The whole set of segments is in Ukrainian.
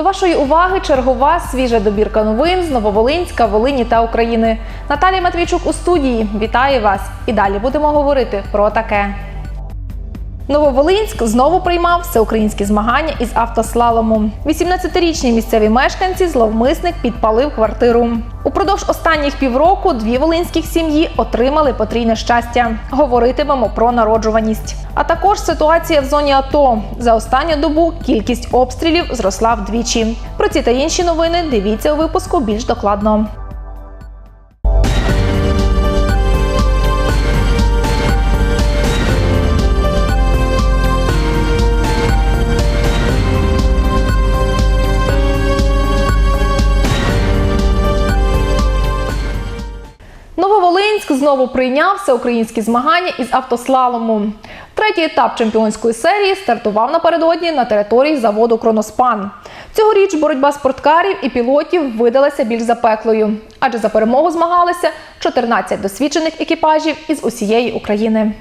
До вашої уваги чергова свіжа добірка новин з Нововолинська, Волині та України. Наталія Матвійчук у студії. Вітаю вас! І далі будемо говорити про таке. Нововолинськ знову приймав всеукраїнські змагання із автослалому. 18-річні місцеві мешканці зловмисник підпалив квартиру. Упродовж останніх півроку дві волинських сім'ї отримали потрійне щастя. Говоритимемо про народжуваність. А також ситуація в зоні АТО. За останню добу кількість обстрілів зросла вдвічі. Про ці та інші новини дивіться у випуску більш докладно. Знову прийняв всеукраїнські змагання із автослалому. Третій етап чемпіонської серії стартував напередодні на території заводу Кроноспан. Цьогоріч боротьба спорткарів і пілотів видалася більш запеклою, адже за перемогу змагалися 14 досвідчених екіпажів із усієї України.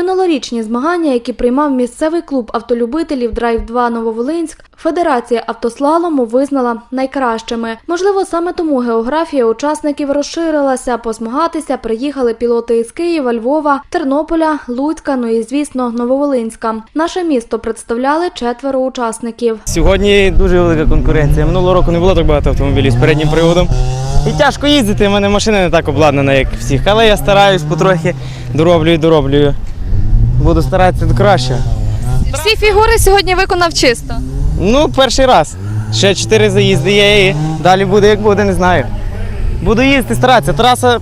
Минулорічні змагання, які приймав місцевий клуб автолюбителів Драйв 2 Нововолинськ, Федерація автослалому визнала найкращими. Можливо, саме тому географія учасників розширилася. Позмагатися приїхали пілоти із Києва, Львова, Тернополя, Луцька, ну і звісно, Нововолинська. Наше місто представляли четверо учасників. Сьогодні дуже велика конкуренція. Минулого року не було так багато автомобілів з переднім приводом. І тяжко їздити, в мене машина не так обладнана, як всіх. Але я стараюсь потрохи, дороблюю, дороблюю. Буду старатися краще. Всі фігури сьогодні виконав чисто. Ну, перший раз. Ще чотири заїзди є і далі буде, як буде, не знаю. Буду їздити, старатися. Траса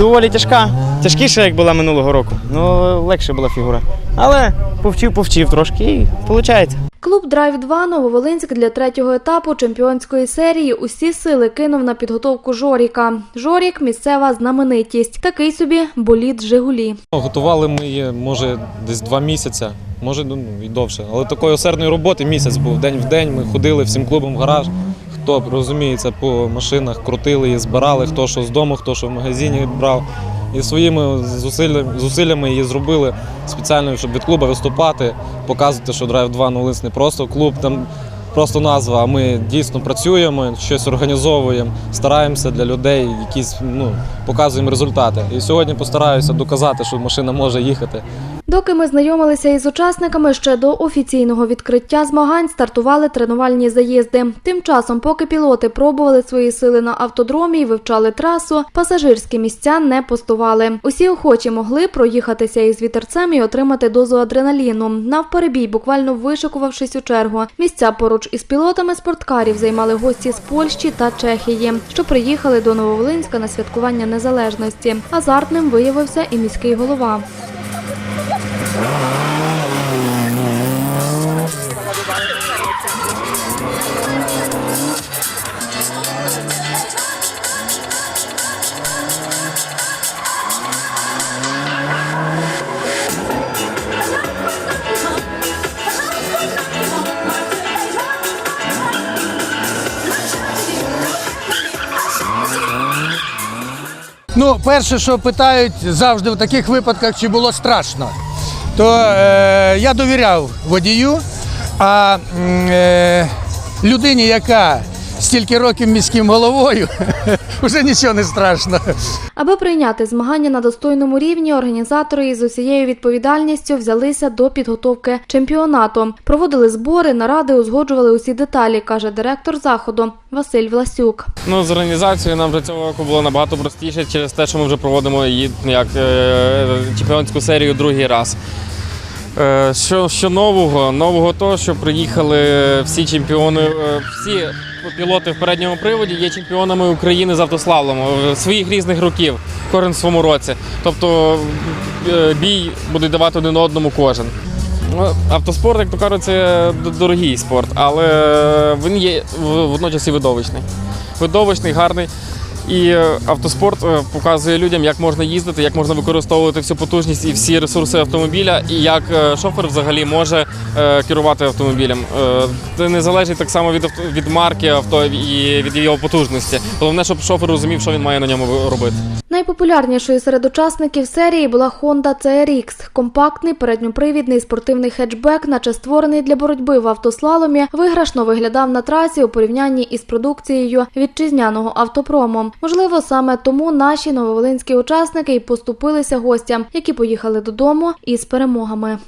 доволі тяжка. Тяжкіша, як була минулого року. Ну, легше була фігура. Але повчив, повчив трошки і виходить. Клуб Драйв 2 Нововолинськ для третього етапу чемпіонської серії усі сили кинув на підготовку Жоріка. Жорік місцева знаменитість. Такий собі боліт Жигулі. Ну, Готували ми її, може, десь два місяці, може ну, і довше. Але такої осердної роботи місяць був день в день. Ми ходили всім клубом в гараж. Хто розуміється по машинах, крутили її, збирали, хто що з дому, хто що в магазині брав. І своїми зусиллями, її зробили спеціально, щоб від клубу виступати, показувати, що Drive 2 ну, Линц не просто клуб, там просто назва, а ми дійсно працюємо, щось організовуємо, стараємося для людей, якісь ну, показуємо результати. І сьогодні постараюся доказати, що машина може їхати. Доки ми знайомилися із учасниками, ще до офіційного відкриття змагань стартували тренувальні заїзди. Тим часом, поки пілоти пробували свої сили на автодромі і вивчали трасу, пасажирські місця не пустували. Усі охочі могли проїхатися із вітерцем і отримати дозу адреналіну. Навперебій, буквально вишикувавшись у чергу. Місця поруч із пілотами спорткарів займали гості з Польщі та Чехії, що приїхали до Нововолинська на святкування незалежності. Азартним виявився і міський голова. Ну, перше, що питають завжди в таких випадках, чи було страшно, то е, я довіряв водію, а е, людині, яка стільки років міським головою, вже нічого не страшно. Аби прийняти змагання на достойному рівні, організатори із усією відповідальністю взялися до підготовки чемпіонату. Проводили збори, наради, узгоджували усі деталі, каже директор заходу Василь Власюк. Ну, з організацією нам вже цього року було набагато простіше через те, що ми вже проводимо її як е, чемпіонську серію другий раз. Е, що, що нового? Нового того, що приїхали всі чемпіони, е, всі пілоти в передньому приводі є чемпіонами України з автослалому е, своїх різних років, кожен в своєму році. Тобто бій будуть давати один одному кожен. Ну, Автоспорт, як то кажуть, це дорогий спорт, але він є водночас і видовищний. Видовищний, гарний. І е, автоспорт е, показує людям, як можна їздити, як можна використовувати всю потужність і всі ресурси автомобіля, і як е, шофер взагалі може керувати автомобілем. Це не залежить так само від від марки авто і від його потужності. Головне, щоб шофер розумів, що він має на ньому робити. Найпопулярнішою серед учасників серії була Honda CRX – компактний передньопривідний спортивний хетчбек, наче створений для боротьби в автослаломі, виграшно виглядав на трасі у порівнянні із продукцією вітчизняного автопрому. Можливо, саме тому наші нововолинські учасники і поступилися гостям, які поїхали додому із перемогами.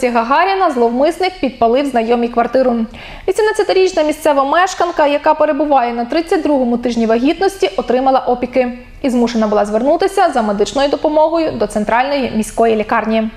Вулиці Гагаріна зловмисник підпалив знайомій квартиру. 18-річна місцева мешканка, яка перебуває на 32-му тижні вагітності, отримала опіки і змушена була звернутися за медичною допомогою до центральної міської лікарні.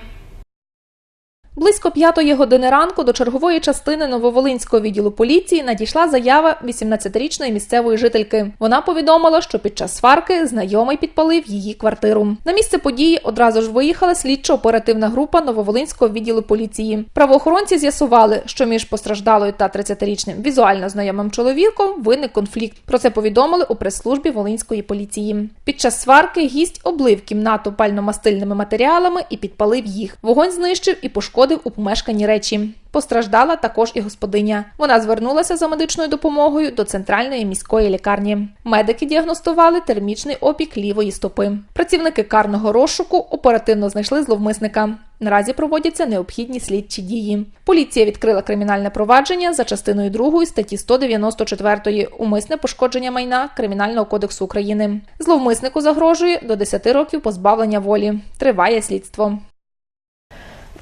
Близько п'ятої години ранку до чергової частини Нововолинського відділу поліції надійшла заява 18-річної місцевої жительки. Вона повідомила, що під час сварки знайомий підпалив її квартиру. На місце події одразу ж виїхала слідчо-оперативна група Нововолинського відділу поліції. Правоохоронці з'ясували, що між постраждалою та 30-річним візуально знайомим чоловіком виник конфлікт. Про це повідомили у прес-службі Волинської поліції. Під час сварки гість облив кімнату пальномастильними матеріалами і підпалив їх. Вогонь знищив і пошкодив у помешканні речі. Постраждала також і господиня. Вона звернулася за медичною допомогою до центральної міської лікарні. Медики діагностували термічний опік лівої стопи. Працівники карного розшуку оперативно знайшли зловмисника. Наразі проводяться необхідні слідчі дії. Поліція відкрила кримінальне провадження за частиною 2 статті 194 умисне пошкодження майна Кримінального кодексу України. Зловмиснику загрожує до 10 років позбавлення волі. Триває слідство.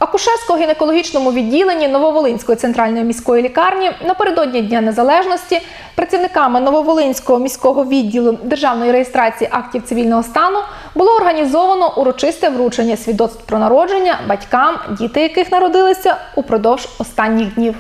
В акушерсько-гінекологічному відділенні Нововолинської центральної міської лікарні напередодні Дня Незалежності працівниками Нововолинського міського відділу державної реєстрації актів цивільного стану було організовано урочисте вручення свідоцтв про народження батькам, діти яких народилися упродовж останніх днів.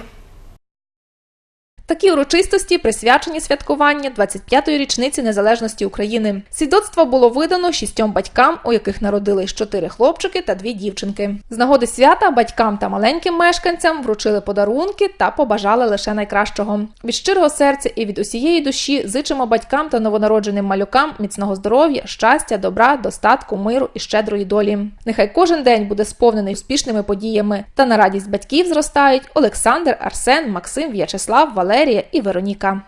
Такі урочистості присвячені святкуванню 25-ї річниці незалежності України. Свідоцтво було видано шістьом батькам, у яких народились чотири хлопчики та дві дівчинки. З нагоди свята батькам та маленьким мешканцям вручили подарунки та побажали лише найкращого. Від щирого серця і від усієї душі зичимо батькам та новонародженим малюкам міцного здоров'я, щастя, добра, достатку, миру і щедрої долі. Нехай кожен день буде сповнений успішними подіями. Та на радість батьків зростають Олександр, Арсен, Максим, В'ячеслав, Валерія і Вероніка.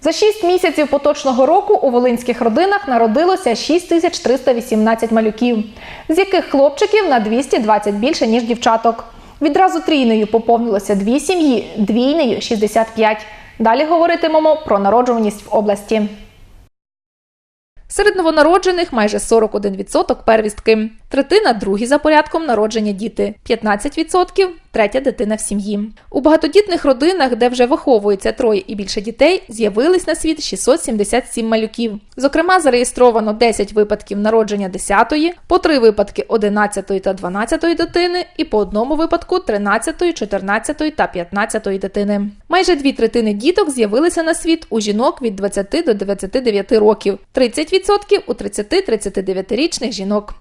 За 6 місяців поточного року у волинських родинах народилося 6318 малюків, з яких хлопчиків на 220 більше, ніж дівчаток. Відразу трійною поповнилося дві сім'ї, двійнею 65. Далі говоритимемо про народжуваність в області. Серед новонароджених майже 41% первістки, третина другі за порядком народження діти, 15% третя дитина в сім'ї. У багатодітних родинах, де вже виховується троє і більше дітей, з'явились на світ 677 малюків. Зокрема, зареєстровано 10 випадків народження 10-ї, по 3 випадки 11-ї та 12-ї дитини і по одному випадку 13-ї, 14-ї та 15-ї дитини. Майже дві третини діток з'явилися на світ у жінок від 20 до 29 років, 30% у 30-39-річних жінок.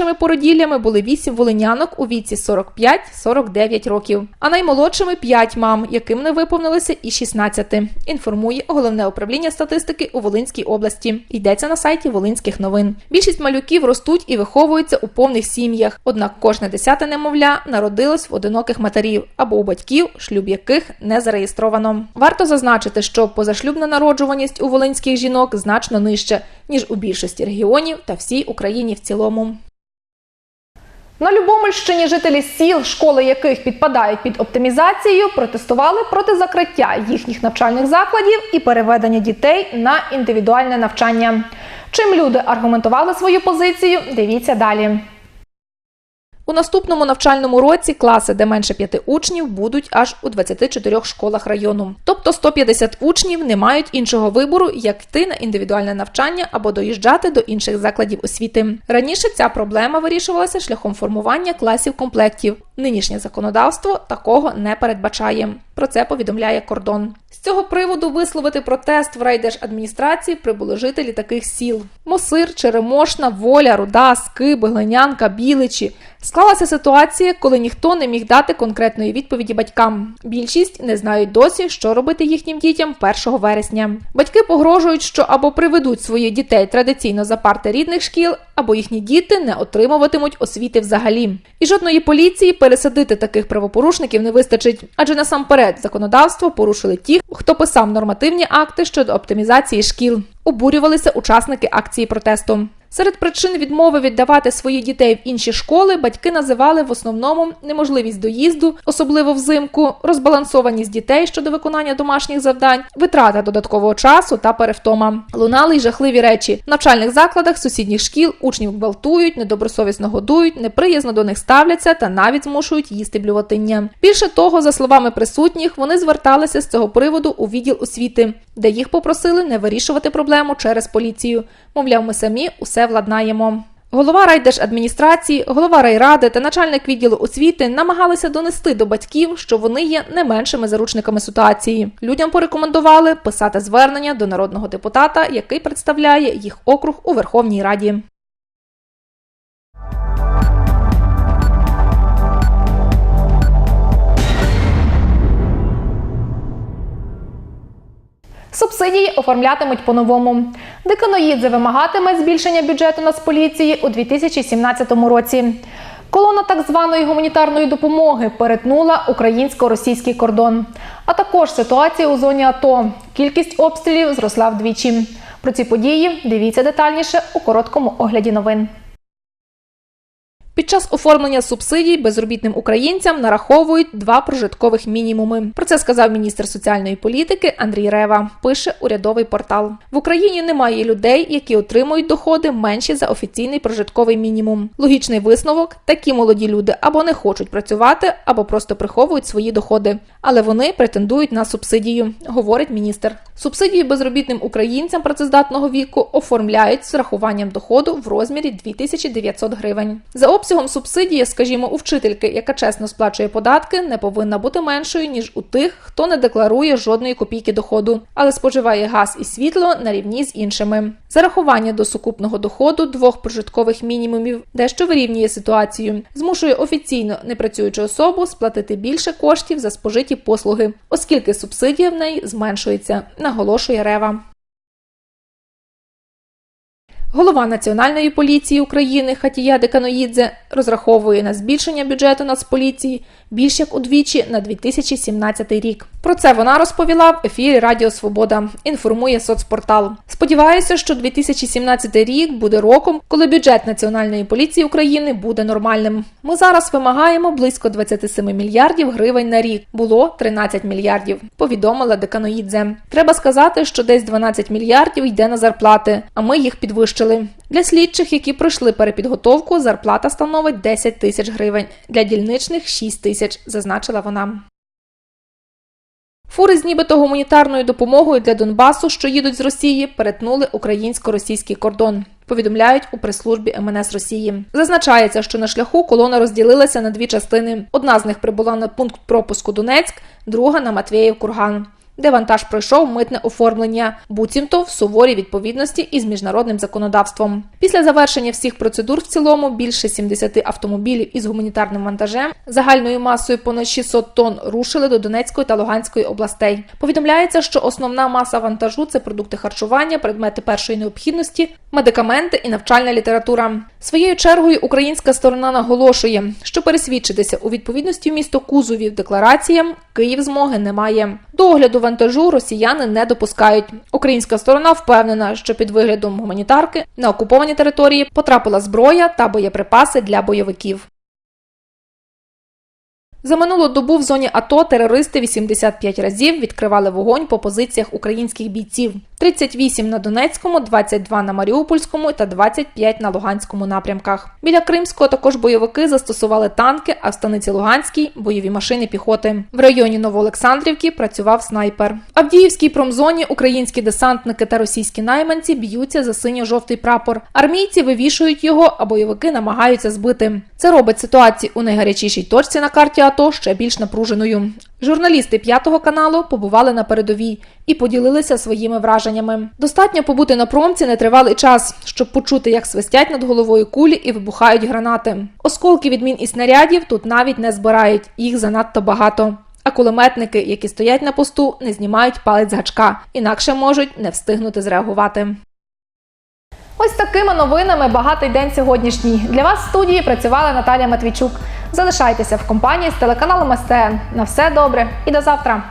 Найстаршими породіллями були 8 волинянок у віці 45-49 років, а наймолодшими 5 мам, яким не виповнилося і 16. Інформує головне управління статистики у Волинській області. Йдеться на сайті Волинських новин. Більшість малюків ростуть і виховуються у повних сім'ях. Однак кожне десяте немовля народилось в одиноких матерів або у батьків, шлюб яких не зареєстровано. Варто зазначити, що позашлюбна народжуваність у волинських жінок значно нижча ніж у більшості регіонів та всій Україні в цілому. На Любомельщині жителі сіл, школи яких підпадають під оптимізацію, протестували проти закриття їхніх навчальних закладів і переведення дітей на індивідуальне навчання. Чим люди аргументували свою позицію, дивіться далі. У наступному навчальному році класи, де менше п'яти учнів, будуть аж у 24 школах району. Тобто 150 учнів не мають іншого вибору, як йти на індивідуальне навчання або доїжджати до інших закладів освіти. Раніше ця проблема вирішувалася шляхом формування класів комплектів. Нинішнє законодавство такого не передбачає. Про це повідомляє кордон. З цього приводу висловити протест в райдержадміністрації прибули жителі таких сіл: Мосир, Черемошна, Воля, Руда, Скиби, Глинянка, Біличі. Склалася ситуація, коли ніхто не міг дати конкретної відповіді батькам. Більшість не знають досі, що робити їхнім дітям 1 вересня. Батьки погрожують, що або приведуть своїх дітей традиційно за парти рідних шкіл, або їхні діти не отримуватимуть освіти взагалі. І жодної поліції пересадити таких правопорушників не вистачить, адже насамперед законодавство порушили ті, хто писав нормативні акти щодо оптимізації шкіл. Обурювалися учасники акції протесту. Серед причин відмови віддавати своїх дітей в інші школи батьки називали в основному неможливість доїзду, особливо взимку, розбалансованість дітей щодо виконання домашніх завдань, витрата додаткового часу та перевтома. Лунали й жахливі речі. В навчальних закладах сусідніх шкіл учнів гвалтують, недобросовісно годують, неприязно до них ставляться та навіть змушують їсти блювотиння. Більше того, за словами присутніх, вони зверталися з цього приводу у відділ освіти, де їх попросили не вирішувати проблему через поліцію. Мовляв, ми самі усе владнаємо. Голова райдержадміністрації, голова райради та начальник відділу освіти намагалися донести до батьків, що вони є не меншими заручниками ситуації. Людям порекомендували писати звернення до народного депутата, який представляє їх округ у Верховній Раді. Субсидії оформлятимуть по-новому. Деканоїдзе вимагатиме збільшення бюджету Нацполіції у 2017 році. Колона так званої гуманітарної допомоги перетнула українсько-російський кордон. А також ситуація у зоні АТО. Кількість обстрілів зросла вдвічі. Про ці події дивіться детальніше у короткому огляді новин. Під час оформлення субсидій безробітним українцям нараховують два прожиткових мінімуми. Про це сказав міністр соціальної політики Андрій Рева. Пише урядовий портал. В Україні немає людей, які отримують доходи менші за офіційний прожитковий мінімум. Логічний висновок: такі молоді люди або не хочуть працювати, або просто приховують свої доходи. Але вони претендують на субсидію, говорить міністр. Субсидії безробітним українцям працездатного віку оформляють з рахуванням доходу в розмірі 2900 гривень. За обсягом субсидії, скажімо, у вчительки, яка чесно сплачує податки, не повинна бути меншою ніж у тих, хто не декларує жодної копійки доходу, але споживає газ і світло на рівні з іншими. Зарахування до сукупного доходу двох прожиткових мінімумів дещо вирівнює ситуацію, змушує офіційно непрацюючу особу сплатити більше коштів за спожиті послуги, оскільки субсидія в неї зменшується, наголошує Рева. Голова Національної поліції України Хатія Деканоїдзе розраховує на збільшення бюджету Нацполіції більш як удвічі на 2017 рік. Про це вона розповіла в ефірі Радіо Свобода. Інформує соцпортал. Сподіваюся, що 2017 рік буде роком, коли бюджет Національної поліції України буде нормальним. Ми зараз вимагаємо близько 27 мільярдів гривень на рік. Було 13 мільярдів. Повідомила Деканоїдзе. Треба сказати, що десь 12 мільярдів йде на зарплати, а ми їх підвищили. Для слідчих, які пройшли перепідготовку, зарплата становить 10 тисяч гривень. Для дільничних 6 тисяч, зазначила вона. Фури з нібито гуманітарною допомогою для Донбасу, що їдуть з Росії, перетнули українсько-російський кордон. Повідомляють у прес-службі МНС Росії. Зазначається, що на шляху колона розділилася на дві частини. Одна з них прибула на пункт пропуску Донецьк, друга на Матвіїв Курган. Де вантаж пройшов митне оформлення, буцімто в суворій відповідності із міжнародним законодавством. Після завершення всіх процедур в цілому більше 70 автомобілів із гуманітарним вантажем загальною масою понад 600 тонн рушили до Донецької та Луганської областей. Повідомляється, що основна маса вантажу це продукти харчування, предмети першої необхідності, медикаменти і навчальна література. Своєю чергою українська сторона наголошує, що пересвідчитися у відповідності місто Кузовів деклараціям Київ змоги не має. До огляду вантажу росіяни не допускають. Українська сторона впевнена, що під виглядом гуманітарки на окуповані території потрапила зброя та боєприпаси для бойовиків. За минулу добу в зоні АТО терористи 85 разів відкривали вогонь по позиціях українських бійців: 38 на Донецькому, 22 на Маріупольському та 25 на Луганському напрямках. Біля Кримського також бойовики застосували танки, а в станиці Луганській бойові машини піхоти. В районі Новоолександрівки працював снайпер. В Авдіївській промзоні українські десантники та російські найманці б'ються за синьо-жовтий прапор. Армійці вивішують його, а бойовики намагаються збити. Це робить ситуацію у найгарячішій точці на карті АТО ще більш напруженою. Журналісти п'ятого каналу побували на передовій і поділилися своїми враженнями. Достатньо побути на промці нетривалий час, щоб почути, як свистять над головою кулі і вибухають гранати. Осколки від мін і снарядів тут навіть не збирають, їх занадто багато. А кулеметники, які стоять на посту, не знімають палець з гачка, інакше можуть не встигнути зреагувати. Ось такими новинами багатий день сьогоднішній. Для вас в студії працювала Наталія Матвійчук. Залишайтеся в компанії з телеканалом СТН. На все добре і до завтра.